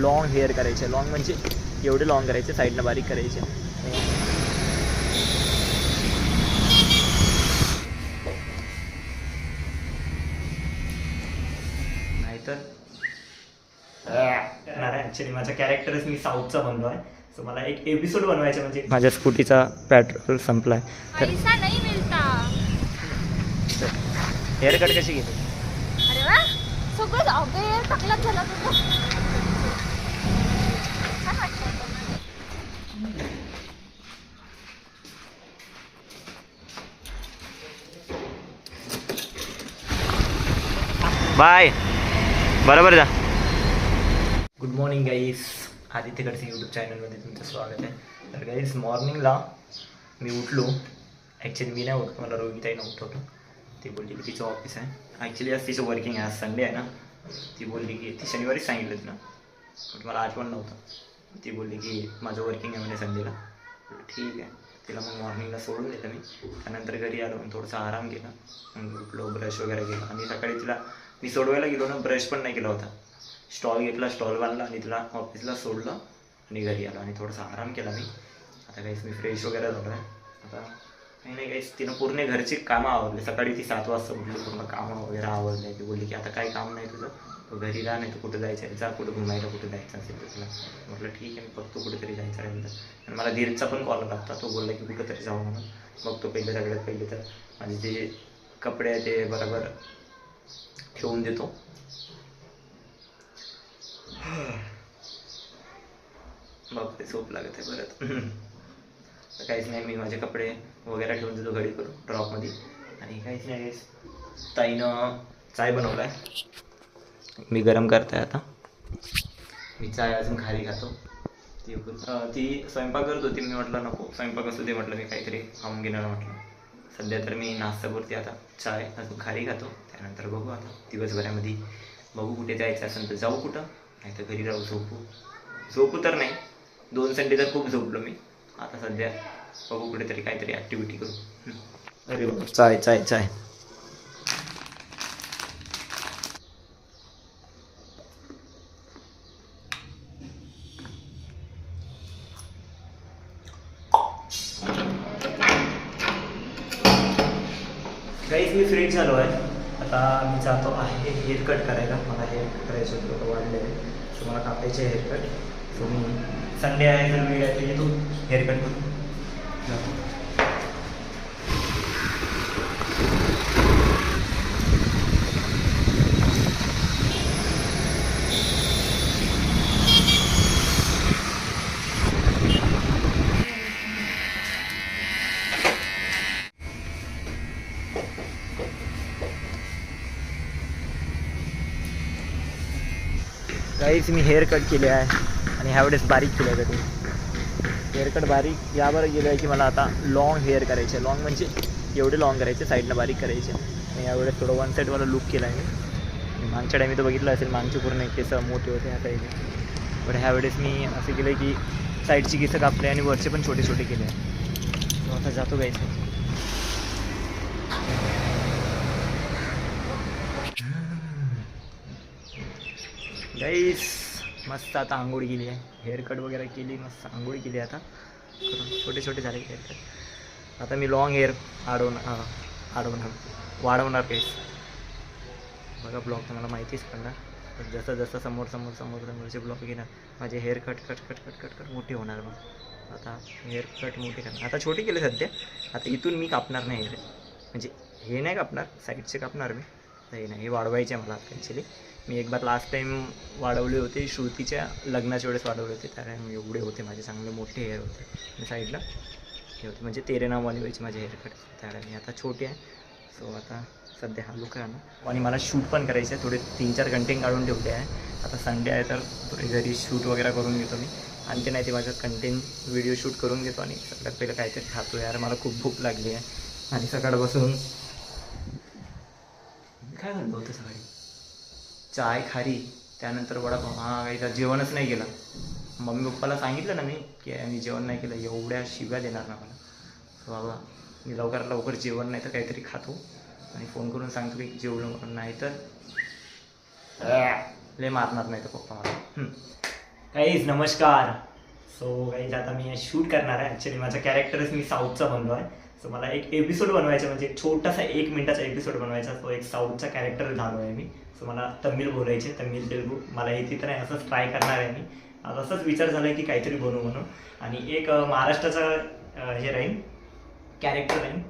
Long hair करायचे. Long म्हणजे एवढे लॉंग करायचे साईडनं बारीक करायचे. नाहीतर नाही ॲक्च्युली माझा कॅरेक्टरच मी साऊथचा बनलो आहे. सो मला एक एपिसोड बनवायचा म्हणजे माझ्या स्कूटीचा पेट्रोल संपला आहे तर पैसा नहीं मिलता हेअर कट कशी घेते अरे वा सगळं अबे टाकलाच झाला तुझं छान वाटतं बाय. बरोबर जा. Good morning guys Aditya Kadse YouTube चॅनलमध्ये तुमचं स्वागत आहे. तर गाईस मॉर्निंगला मी उठलो. ॲक्च्युली मी नाही उठतो मला रोहिताईनं उठवतो ती बोलली की तिचं ऑफिस आहे. ॲक्च्युली आज तिचं वर्किंग आहे. आज संडे आहे ना. ती बोलली की ती शनिवारी सांगितलं तिनं. बट मला आठवण नव्हतं. ती बोलली की माझं वर्किंग आहे म्हणजे संडेला ठीक आहे. तिला मग मॉर्निंगला सोडून दिलं मी. त्यानंतर घरी आलो. आणि थोडासा आराम केला. मग उठलो ब्रश वगैरे केला. आणि सकाळी तिला मी सोडवायला गेलो ना ब्रश पण नाही केला होता. स्टॉल घेतला स्टॉल बांधला आणि तिला ऑफिसला सोडलं आणि घरी आलो. आणि थोडासा आराम केला मी. आता काहीच मी फ्रेश वगैरे झालो आहे आता काही नाही काहीच तिनं पूर्ण घरची कामं आवडले सकाळी ती सात वाजता उठली पूर्ण कामं वगैरे आवडले ती बोलली की आता काही काम नाही तुझं. तू घरी जा नाही तू कुठं जायचं आहे? जा कुठं घुमायला कुठं जायचं असेल तर तुला. म्हटलं ठीक आहे मी बघतो कुठेतरी जायचं आहे तर आणि मला धीरचा पण कॉल लागता तो बोलला की कुठंतरी जाऊ म्हणून. बघतो पहिले सगळ्यात पहिले तर. माझे जे कपडे आहे ते बरोबर ठेवून देतो बापरे झोप लागत आहे परत काहीच नाही मी माझे कपडे वगैरे ठेवून देतो घडी करून ड्रॉपमध्ये आणि काहीच नाही. ताईनं चाय बनवला आहे मी गरम करताय आता. मी चाय अजून खाली खातो. ती ती स्वयंपाक करत होती मी म्हटलं नको. स्वयंपाक असू दे म्हटलं मी काहीतरी खाऊन घेणार म्हटलं. सध्या तर मी नाश्तापुरती आता चाय अजून खाली खातो त्यानंतर बघू आता. दिवसभरामध्ये बघू कुठे जायचं असेल तर जाऊ कुठं नाही तर घरी राहू झोपू. झोपू तर नाही. दोन संडे तर खूप झोपलो मी. आता सध्या बघू कुठेतरी काहीतरी ॲक्टिव्हिटी करू. अरे बाबा, चाय चाय चाय काहीच मी फ्रेश झालो आहे. आता मी जातो आहे हेअर कट करायला. मला हेअर कट करायचं होतं थोडं वाढलेलं सो मला कापायचे हेअर कट. सो मी संडे आहे तर वेळ आहे तर येतो. हेअर कट करून. काहीच मी हेअर कट केले आहे. आणि ह्यावेळेस बारीक केलं आहे कधी हेअर कट बारीक यावर गेलो आहे की मला आता लॉंग हेअर करायचे लॉंग म्हणजे एवढे लॉंग करायचे साईडनं बारीक करायचे. आणि यावेळेस थोडं वन साईडवाला लुक केला आहे मी. मागच्या टायमी तर बघितलं असेल मागचे पूर्ण केस मोठे होते ह्या साईडने पण ह्यावेळेस मी असं केलं आहे की साईडची केसं कापले आणि वरचे पण छोटे छोटे केले आहे. आता जातो गायचं गाईस मस्त आता आंघोळ केली आहे. हेअर कट वगैरे केली मस्त आंघोळ केली आता. करून छोटे छोटे झाले हेअर कट आता मी लॉंग हेअर अडवणार हां अडवणार वाढवणार काहीच बघा ब्लॉग तर मला माहितीच पडणार. पण जसं जसं समोर समोर समोर समोरचे ब्लॉग घेणार माझे hair cut cut cut cut cut cut मोठे होणार मग आता हेअर कट मोठे करणार. आता छोटे केले सध्या. आता इथून मी कापणार नाही हेअर म्हणजे हे नाही कापणार साईडचे कापणार मी. तर हे नाही हे वाढवायचे मला ॲक्च्युली मी एक बार लास्ट टाईम वाढवले होते. श्रुतीच्या लग्नाच्या वेळेस वाढवले होते. त्या टाईम एवढे होते माझे चांगले मोठे हेअर होते. आणि साईडला हे होते म्हणजे तेरे नाववाली व्हायचे माझे हेअर कट त्या टाईम आता छोटे आहे. सो आता सध्या हा लुक आहे ना आणि मला शूट पण करायचे आहे थोडे तीन चार कंटेंट काढून ठेवले आहे. आता संडे आहे तर थोडे घरी शूट वगैरे करून घेतो मी. आणि ते नाही ते माझं कंटेंट व्हिडिओ शूट करून घेतो आणि सगळ्यात पहिलं काहीतरी खातो. यार मला खूप भूक लागली आहे. आणि सकाळपासून काय म्हणतो होतं सकाळी? चाय खारी त्यानंतर वडापाव. हां काही जेवणच नाही केलं. मम्मी पप्पाला सांगितलं ना मी की मी जेवण नाही केलं एवढ्या शिव्या देणार ना मला. सो बाबा मी लवकरात लवकर जेवण नाही तर काहीतरी खातो. आणि फोन करून सांगतो की जेवलो. म्हणून नाही तर लय मारणार नाही तर पप्पा मला. काहीच नमस्कार. सो गाईज आता मी शूट करणार आहे. ॲक्च्युली माझा कॅरेक्टरच मी साऊथचा बनलो आहे सो मला एक एपिसोड बनवायचा म्हणजे एक छोटासा एक मिनिटाचा एपिसोड बनवायचा तो एक साऊथचा कॅरेक्टर झालो आहे मी. सो मला तमिळ बोलायचे तमिळ तेलगू मला येते तर नाही असंच ट्राय करणार आहे मी. असंच विचार झाला आहे की काहीतरी बनवू म्हणून. आणि एक महाराष्ट्राचा हे राहील कॅरेक्टर राहील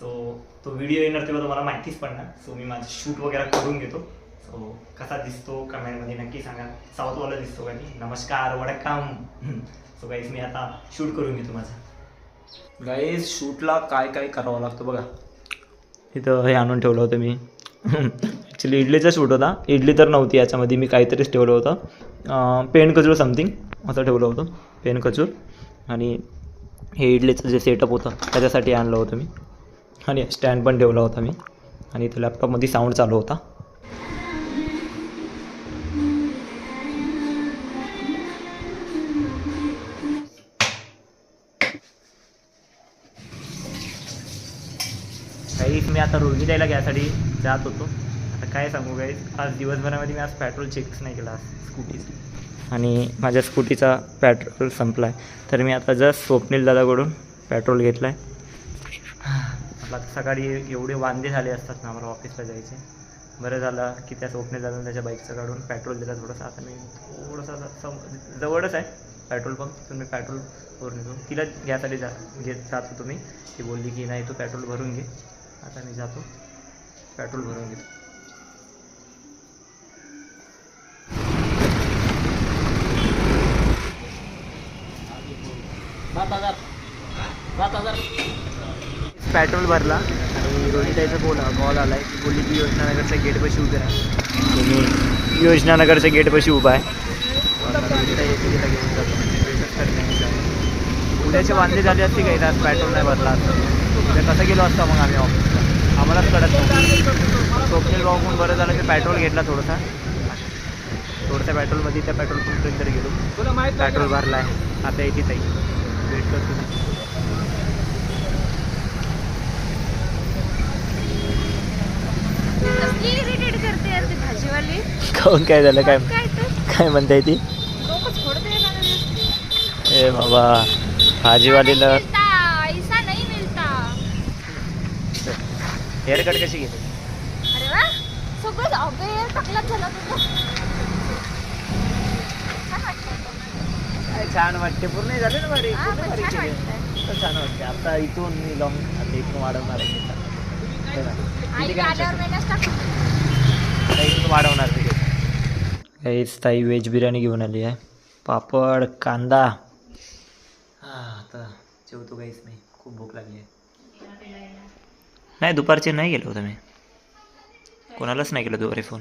सो तो व्हिडिओ येणार तेव्हा तुम्हाला माहितीच पडणार. सो मी माझं शूट वगैरे करून घेतो. सो कसा दिसतो कमेंटमध्ये नक्की सांगा. साऊथवाला दिसतो का मी नमस्कार वडक्काम. सो काहीच मी आता शूट करून घेतो माझा. गाईज शूटला काय काय करावं लागतं बघा. इथं हे आणून ठेवलं होतं मी. ॲक्च्युली इडलीचा शूट होता. इडली तर नव्हती याच्यामध्ये मी काहीतरीच ठेवलं होतं. पेन कचूर समथिंग असं ठेवलं होतं. पेन कचूर आणि हे इडलीचं जे सेटअप होतं त्याच्यासाठी आणलं होतं मी. आणि स्टँड पण ठेवला होता मी. आणि इथं लॅपटॉपमध्ये साऊंड चालू होता. मी आता रोजी द्यायला घ्यायसाठी जात होतो. आता काय सांगू काय आज दिवसभरामध्ये मी आज पेट्रोल चेक्स नाही केला स्कूटीचं आणि माझ्या स्कूटीचा पेट्रोल संपला आहे तर मी आता जस्ट स्वप्नील दादाकडून पेट्रोल घेतला आहे आपला सकाळी एवढे वांदे झाले असतात ना मला ऑफिसला जायचे. बरं झालं की त्या स्वप्नील दादा त्याच्या बाईकचं काढून पेट्रोल दिला थोडंसं. आता मी थोडंसं असं सम जवळच आहे पेट्रोल पंप तिथून मी पेट्रोल भरून येतो तिला घ्यासाठी जा घेत जात होतो मी. ती बोलली की नाही तू पेट्रोल भरून घे. आता मी जातो. पेट्रोल भरून घेतो. पेट्रोल भरला. आणि रोहिताईचा बोल कॉल आला आहे की बोलली की योजनानगरच्या गेटपाशी उभे राहा. तर मी योजनानगरच्या गेटपाशी उभा आहे. उद्याचे वांदे झाले असते काही आज पेट्रोल नाही भरला. असतं उद्या कसं गेलो असतो मग आम्ही ऑफिसला आम्हालाच कळत नाही स्वप्नील भाऊ पण बरं झालं की पेट्रोल घेतला थोडासा. थोडंसं पेट्रोलमध्ये त्या पेट्रोल पंपपर्यंत गेलो. पेट्रोल भरला आहे आता येते ताई. वेट करतो काहून काय झालं? काय काय तर काय म्हणताय ती. ए बाबा भाजीवालीला नहीं मिलता ऐसा नहीं मिलता हेअर कट कशी घेते अरे वा सगळं अबे टाकलाच झाला तुझं. छान वाटतं पूर्ण झाले ना बारीक छान वाटते. आता इथून मी लॉंग आता इथून वाढवणार आहे. हे इथून वाढवणार काहीच ताई व्हेज बिर्याणी घेऊन आली आहे. पापड कांदा. हा आता जेवतो काहीच नाही खूप भूक लागली आहे. नाही दुपारचे नाही गेलो हो तुम्ही. मी कोणालाच नाही केलं दुपारी फोन